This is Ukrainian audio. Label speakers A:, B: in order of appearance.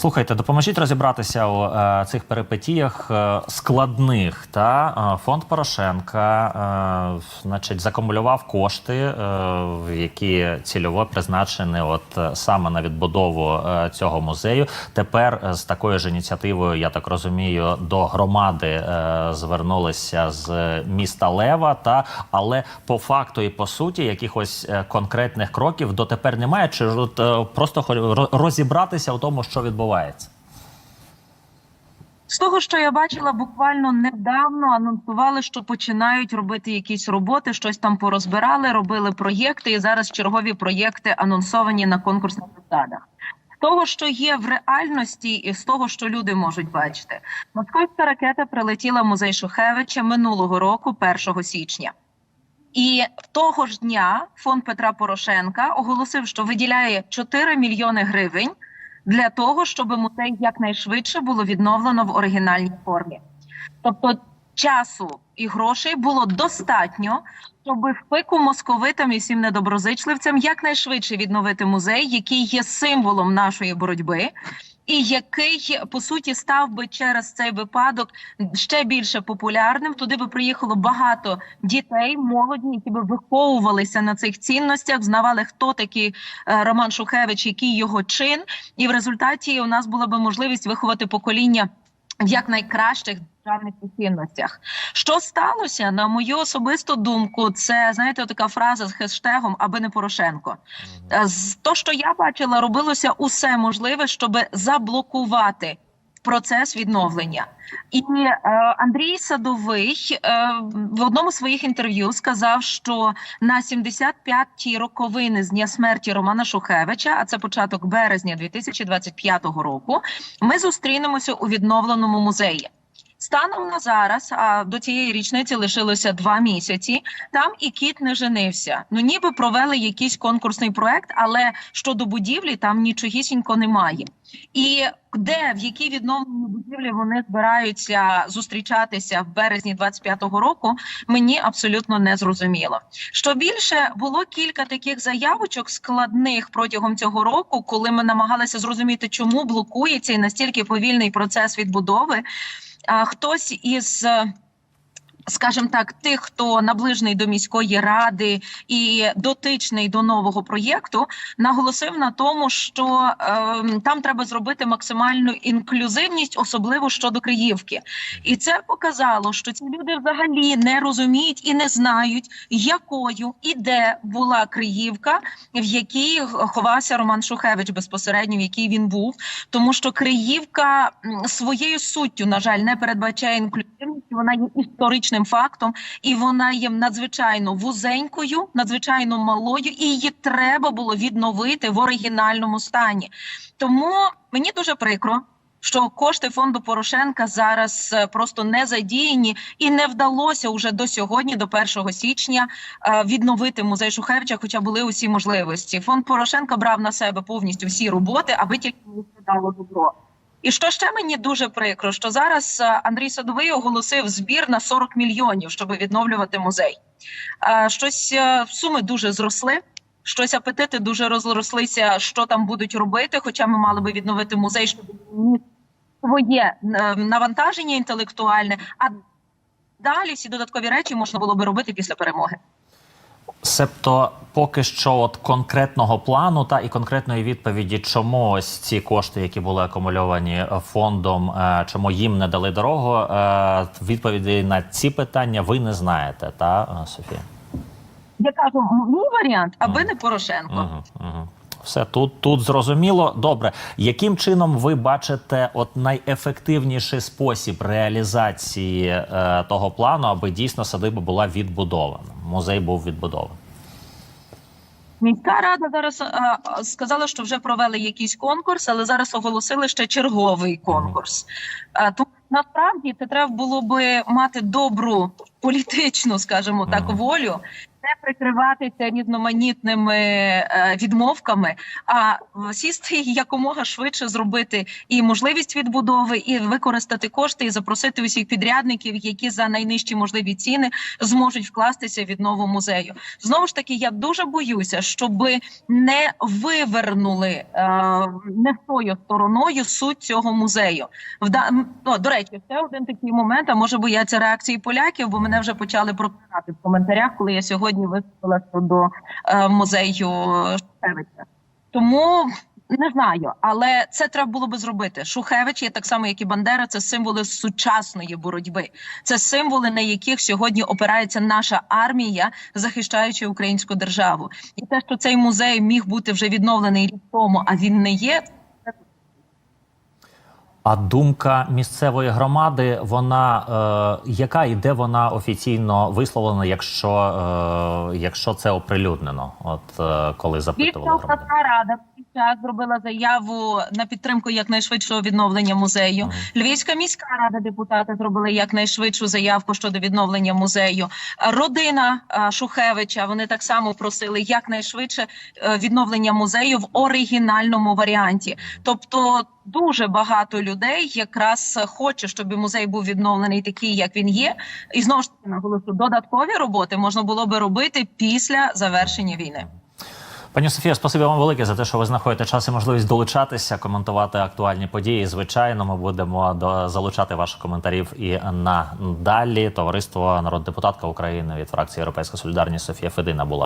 A: Слухайте, допоможіть розібратися у е, цих перипетіях е, складних. Та Е, фонд Порошенка, е, значить, закумулював кошти, е, які цільово призначені, от е, саме на відбудову е, цього музею. Тепер е, з такою ж ініціативою, я так розумію, до громади е, звернулися з міста Лева. Та але по факту і по суті якихось е, конкретних кроків дотепер немає. Чи от, е, просто розібратися у тому, що відбувається?
B: З того, що я бачила, буквально недавно анонсували, що починають робити якісь роботи, щось там порозбирали, робили проєкти, і зараз чергові проєкти анонсовані на конкурсних засадах. З того, що є в реальності, і з того, що люди можуть бачити, московська ракета прилетіла в музей Шухевича минулого року, 1 січня. І того ж дня фонд Петра Порошенка оголосив, що виділяє 4 мільйони гривень для того, щоб музей якнайшвидше було відновлено в оригінальній формі. Тобто часу і грошей було достатньо, щоб в пику московитам і всім недоброзичливцям якнайшвидше відновити музей, який є символом нашої боротьби. І який по суті став би через цей випадок ще більше популярним. Туди би приїхало багато дітей, молоді, які би виховувалися на цих цінностях, знавали, хто такий е, Роман Шухевич, який його чин, і в результаті у нас була би можливість виховати покоління в якнайкращих державних цінностях. Що сталося, на мою особисту думку, це знаєте, така фраза з хештегом аби не Порошенко. Е, З то, що я бачила, робилося усе можливе, щоб заблокувати. Процес відновлення, і е, Андрій Садовий е, в одному з своїх інтерв'ю сказав, що на 75-ті роковини з дня смерті Романа Шухевича, а це початок березня 2025 року, ми зустрінемося у відновленому музеї. Станом на зараз, а до цієї річниці лишилося два місяці. Там і кіт не женився. Ну ніби провели якийсь конкурсний проект, але щодо будівлі там нічогісінько немає. І де в якій відновленій будівлі вони збираються зустрічатися в березні 25-го року, мені абсолютно не зрозуміло. Що більше було кілька таких заявочок складних протягом цього року, коли ми намагалися зрозуміти, чому блокується і настільки повільний процес відбудови. Хтось із скажімо так, тих, хто наближений до міської ради і дотичний до нового проєкту, наголосив на тому, що е, там треба зробити максимальну інклюзивність, особливо щодо Криївки. І це показало, що ці люди взагалі не розуміють і не знають, якою і де була Криївка, в якій ховався Роман Шухевич безпосередньо, в якій він був, тому що Криївка своєю суттю, на жаль, не передбачає інклюзивність. Вона є історичним фактом, і вона є надзвичайно вузенькою, надзвичайно малою, і її треба було відновити в оригінальному стані. Тому мені дуже прикро. Що кошти фонду Порошенка зараз е, просто не задіяні і не вдалося уже до сьогодні, до 1 січня, е, відновити музей Шухевича, хоча були усі можливості. Фонд Порошенка брав на себе повністю всі роботи, аби тільки не дало добро. І що ще мені дуже прикро, що зараз е, Андрій Садовий оголосив збір на 40 мільйонів, щоб відновлювати музей. Е, Щось е, суми дуже зросли. Щось апетити дуже розрослися, що там будуть робити. Хоча ми мали би відновити музей, щоб своє навантаження інтелектуальне. А далі всі додаткові речі можна було би робити після перемоги.
A: Себто, поки що, от конкретного плану та і конкретної відповіді, чому ось ці кошти, які були акумульовані фондом, е, чому їм не дали дорогу, е, відповіді на ці питання ви не знаєте, та Софія?
B: Я кажу, мій варіант, аби не Порошенко.
A: Угу, угу. Все тут, тут зрозуміло. Добре, яким чином ви бачите от найефективніший спосіб реалізації е, того плану, аби дійсно садиба була відбудована? Музей був відбудований.
B: Міська рада зараз а, сказала, що вже провели якийсь конкурс, але зараз оголосили ще черговий конкурс. А, тому насправді це треба було би мати добру політичну, скажемо так, волю, не прикриватися різноманітними е, відмовками, а сісти якомога швидше зробити і можливість відбудови, і використати кошти, і запросити усіх підрядників, які за найнижчі можливі ціни зможуть вкластися в віднову музею. Знову ж таки, я дуже боюся, щоб не вивернули е, не тою стороною суть цього музею. Вда... до речі, ще один такий момент. А може бояться реакції поляків, бо мене вже почали проклинати в коментарях, коли я сьогодні виступила щодо е, музею Шухевича. Тому не знаю, але це треба було би зробити. Шухевич є так само, як і Бандера. Це символи сучасної боротьби. Це символи, на яких сьогодні опирається наша армія, захищаючи українську державу. І те, що цей музей міг бути вже відновлений рік тому, а він не є.
A: А думка місцевої громади, вона е, яка і де вона офіційно висловлена, якщо, е, якщо це оприлюднено? От е, коли запитували
B: обласна рада час зробила заяву на підтримку якнайшвидшого відновлення музею. Львівська міська рада депутати зробили якнайшвидшу заявку щодо відновлення музею. Родина Шухевича вони так само просили якнайшвидше е, відновлення музею в оригінальному варіанті. Тобто дуже багато людей якраз хоче, щоб музей був відновлений такий, як він є. І знову ж таки наголошу, додаткові роботи можна було би робити після завершення війни.
A: Пані Софія, спасибі вам велике за те, що ви знаходите час і можливість долучатися, коментувати актуальні події. Звичайно, ми будемо до залучати ваших коментарів і надалі. Товариство народна депутатка України від фракції Європейська Солідарність Софія Федина була.